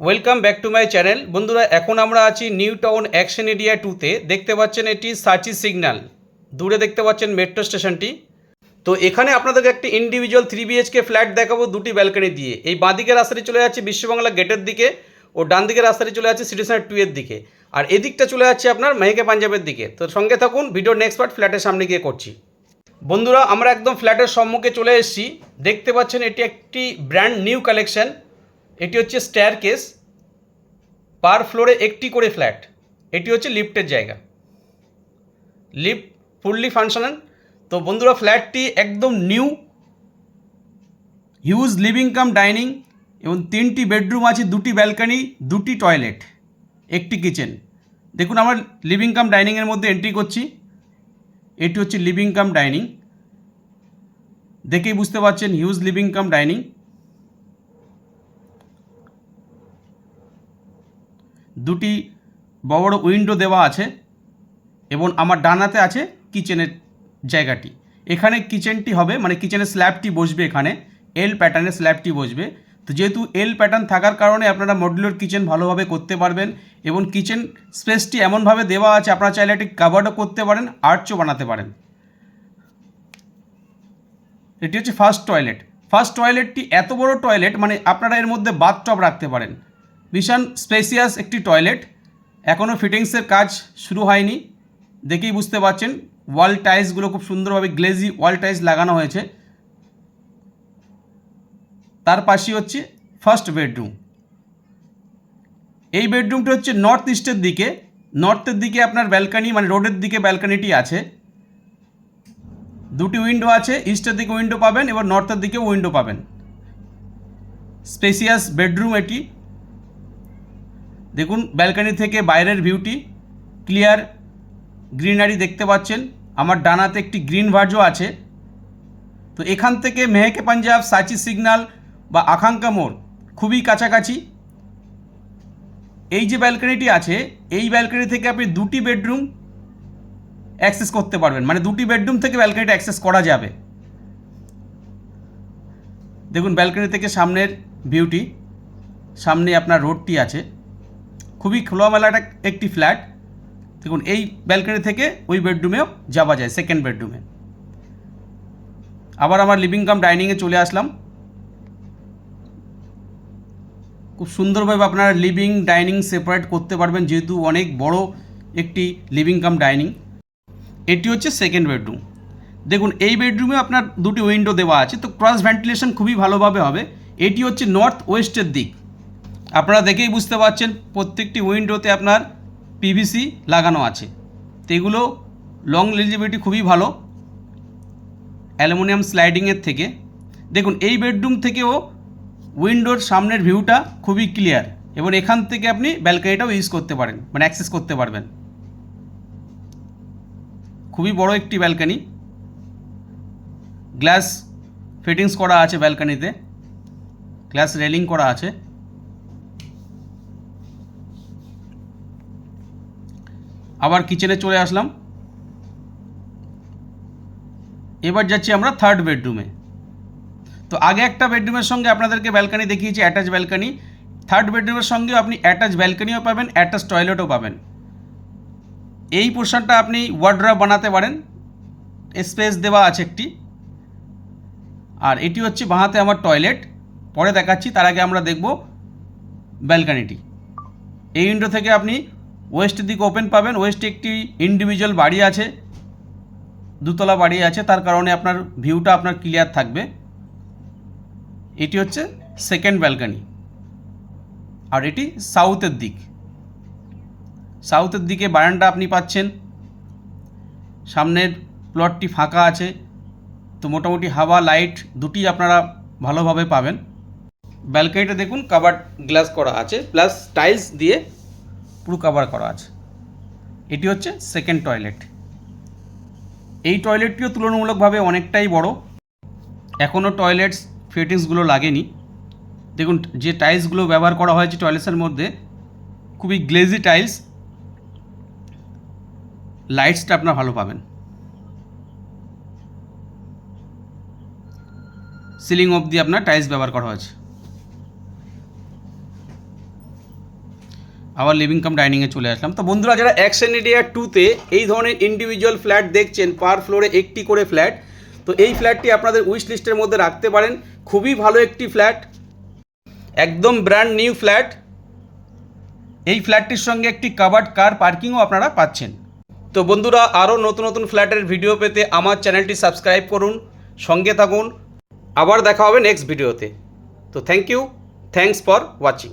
Welcome back to my channel বন্ধুরা, এখন আমরা আছি নিউ টাউন অ্যাকশন এরিয়া টুতে দেখতে পাচ্ছেন এটি সার্চি সিগন্যাল দূরে দেখতে পাচ্ছেন মেট্রো স্টেশনটি তো এখানে আপনাদেরকে একটি ইন্ডিভিজুয়াল থ্রি বিএইচকে ফ্ল্যাট দেখাবো দুটি ব্যালকনি দিয়ে। এই বাঁদিকের রাস্তাটি চলে যাচ্ছে বিশ্ববাংলা গেটের দিকে ও ডান দিকের রাস্তাটি চলে যাচ্ছে সিটি সেন্টার টু এর দিকে। আর এদিকটা চলে যাচ্ছে আপনার মেহেকে পাঞ্জাবের দিকে। তো সঙ্গে থাকুন ভিডিওর নেক্সট পার্ট ফ্ল্যাটের সামনে গিয়ে করছি। বন্ধুরা, আমরা একদম ফ্ল্যাটের সম্মুখে চলে এসেছি। দেখতে পাচ্ছেন এটি একটি ব্র্যান্ড নিউ কালেকশন এটি হচ্ছে স্ট্যার কেস পার ফ্লোরে একটি করে ফ্ল্যাট এটি হচ্ছে লিফটের জায়গা। লিফট ফুললি ফাংশনাল তো বন্ধুরা ফ্ল্যাটটি একদম new huge living cum dining এবং তিনটি বেডরুম আছে, দুটি ব্যালকনি দুটি টয়লেট একটি কিচেন দেখুন, আমরা লিভিং কাম ডাইনিংয়ের মধ্যে এন্ট্রি করছি। এটি হচ্ছে লিভিং কাম ডাইনিং দেখেই বুঝতে পারছেন হিউজ লিভিং কাম ডাইনিং দুটি বড় উইন্ডো দেওয়া আছে এবং আমার ডানাতে আছে কিচেনের জায়গাটি। এখানে কিচেনটি হবে মানে কিচেনের স্ল্যাবটি বসবে এখানে এল প্যাটার্নের স্ল্যাবটি বসবে। তো যেহেতু এল প্যাটার্ন থাকার কারণে আপনারা মডুলার কিচেন ভালোভাবে করতে পারবেন এবং কিচেন স্পেসটি এমনভাবে দেওয়া আছে, আপনারা চাইলে একটি কাভার্ডও করতে পারেন আর্চও বানাতে পারেন। এটি হচ্ছে ফার্স্ট টয়লেট ফার্স্ট টয়লেটটি এত বড় টয়লেট মানে আপনারা এর মধ্যে বাথটব রাখতে পারেন। ভীষণ স্পেসিয়াস একটি টয়লেট এখনও ফিটিংসের কাজ শুরু হয়নি। দেখেই বুঝতে পারছেন ওয়াল টাইলসগুলো খুব সুন্দরভাবে গ্লেজি ওয়াল টাইলস লাগানো হয়েছে। তার পাশেই হচ্ছে ফার্স্ট বেডরুম এই বেডরুমটি হচ্ছে নর্থ ইস্টের দিকে। নর্থের দিকে আপনার ব্যালকানি মানে রোডের দিকে ব্যালকানিটি আছে। দুটি উইন্ডো আছে ইস্টের দিকে উইন্ডো পাবেন, এবার নর্থের দিকে উইন্ডো পাবেন। স্পেসিয়াস বেডরুম এটি। দেখুন ব্যালকানি থেকে বাইরের ভিউটি ক্লিয়ার গ্রিনারি দেখতে পাচ্ছেন। আমার ডানাতে একটি গ্রিন ভার্জও আছে। তো এখান থেকে মেহেকে পাঞ্জাব সাচি সিগনাল বা আকাঙ্ক্ষা মোড় খুবই কাছাকাছি। এই যে ব্যালকানিটি আছে, এই ব্যালকানি থেকে আপনি দুটি বেডরুম অ্যাক্সেস করতে পারবেন। মানে দুটি বেডরুম থেকে ব্যালকানিটা অ্যাক্সেস করা যাবে। দেখুন ব্যালকানি থেকে সামনের ভিউটি সামনে আপনার রোডটি আছে। খুবই খোলামেলা একটা, একটি ফ্ল্যাট দেখুন, এই ব্যালকনি থেকে ওই বেডরুমেও যাওয়া যায় সেকেন্ড বেডরুমে আবার আমার লিভিং কাম ডাইনিংয়ে চলে আসলাম। খুব সুন্দরভাবে আপনারা লিভিং ডাইনিং সেপারেট করতে পারবেন, যেহেতু অনেক বড় একটি লিভিং কাম ডাইনিং এটি হচ্ছে সেকেন্ড বেডরুম দেখুন, এই বেডরুমে আপনার দুটি উইন্ডো দেওয়া আছে, তো ক্রস ভেন্টিলেশন খুবই ভালোভাবে হবে। এটি হচ্ছে নর্থ ওয়েস্টের দিক। আপনারা দেখেই বুঝতে পারছেন, প্রত্যেকটি উইন্ডোতে আপনার পিভিসি লাগানো আছে। তো এগুলো লং লিজিবিলিটি খুবই ভালো, অ্যালুমিনিয়াম স্লাইডিংয়ের থেকে। দেখুন, এই বেডরুম থেকেও উইন্ডোর সামনের ভিউটা খুবই ক্লিয়ার এবং এখান থেকে আপনি ব্যালকানিটাও ইউজ করতে পারেন মানে অ্যাক্সেস করতে পারবেন। খুবই বড় একটি ব্যালকানি গ্লাস ফিটিংস করা আছে ব্যালকানিতে গ্লাস রেলিং করা আছে। আবার কিচেনে চলে আসলাম। এবার যাচ্ছি আমরা থার্ড বেডরুমে তো আগে একটা বেডরুমের সঙ্গে আপনাদেরকে ব্যালকানি দেখিয়েছি অ্যাটাচ ব্যালকানি থার্ড বেডরুমের সঙ্গেও আপনি অ্যাটাচ ব্যালকানিও পাবেন অ্যাটাচ টয়লেটও পাবেন। এই পোর্শনটা আপনি ওয়ার্ড্রপ বানাতে পারেন। স্পেস দেওয়া আছে একটি। আর এটি হচ্ছে বাঁহাতে আমার টয়লেট পরে দেখাচ্ছি, তার আগে আমরা দেখব ব্যালকানিটি এই উইন্ডো থেকে আপনি ওয়েস্টের দিকে ওপেন পাবেন, ওয়েস্টে একটি ইন্ডিভিজুয়াল বাড়ি আছে, দুতলা বাড়ি আছে, তার কারণে আপনার ভিউটা আপনার ক্লিয়ার থাকবে। এটি হচ্ছে সেকেন্ড ব্যালকানি আর এটি সাউথের দিক। সাউথের দিকে বারান্দা আপনি পাচ্ছেন। সামনের প্লটটি ফাঁকা আছে। তো মোটামুটি হাওয়া লাইট দুটি আপনারা ভালোভাবে পাবেন। ব্যালকানিটা দেখুন কাবার গ্লাস করা আছে প্লাস টাইলস দিয়ে পুরো কাভার করা আছে। এটি হচ্ছে সেকেন্ড টয়লেট এই টয়লেটটিও তুলনামূলকভাবে অনেকটাই বড়। এখনও টয়লেটস ফিটিংসগুলো লাগেনি। দেখুন, যে টাইলসগুলো ব্যবহার করা হয়েছে টয়লেটসের মধ্যে, খুবই গ্লেজি টাইলস লাইটসটা আপনার ভালো পাবেন। সিলিং অবধি আপনার টাইলস ব্যবহার করা হয়েছে। আবার লিভিং কাম ডাইনিংয়ে চলে আসলাম। তো বন্ধুরা, যারা অ্যাকশন এরিয়া টুতে এই ধরনের ইন্ডিভিজুয়াল ফ্ল্যাট দেখছেন পার ফ্লোরে একটি করে ফ্ল্যাট তো এই ফ্ল্যাটটি আপনাদের উইশ লিস্টের মধ্যে রাখতে পারেন। খুবই ভালো একটি ফ্ল্যাট একদম ব্র্যান্ড নিউ ফ্ল্যাট এই ফ্ল্যাটটির সঙ্গে একটি কাভার্ড কার পার্কিংও আপনারা পাচ্ছেন। তো বন্ধুরা, আরও নতুন নতুন ফ্ল্যাটের ভিডিও পেতে আমার চ্যানেলটি সাবস্ক্রাইব করুন, সঙ্গে থাকুন। আবার দেখা হবে নেক্সট ভিডিওতে তো thank you thanks for watching